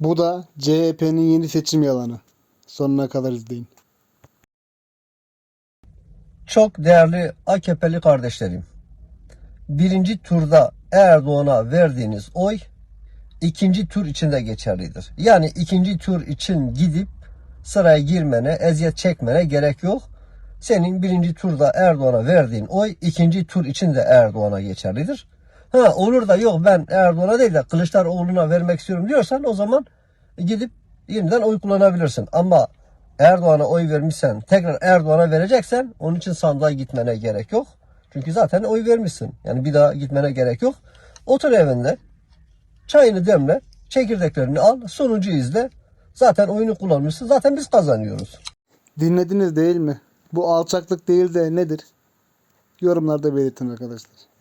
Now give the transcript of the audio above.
Bu da CHP'nin yeni seçim yalanı. Sonuna kadar izleyin. Çok değerli AKP'li kardeşlerim. Birinci turda Erdoğan'a verdiğiniz oy ikinci tur içinde geçerlidir. Yani ikinci tur için gidip sıraya girmene, eziyet çekmene gerek yok. Senin birinci turda Erdoğan'a verdiğin oy ikinci tur için de Erdoğan'a geçerlidir. Ha olur da yok ben Erdoğan'a değil de Kılıçdaroğlu'na vermek istiyorum diyorsan o zaman gidip yeniden oy kullanabilirsin. Ama Erdoğan'a oy vermişsen tekrar Erdoğan'a vereceksen onun için sandığa gitmene gerek yok. Çünkü zaten oy vermişsin. Yani bir daha gitmene gerek yok. Otur evinde çayını demle, çekirdeklerini al, sonucu izle. Zaten oyunu kullanmışsın. Zaten biz kazanıyoruz. Dinlediniz değil mi? Bu alçaklık değil de nedir? Yorumlarda belirtin arkadaşlar.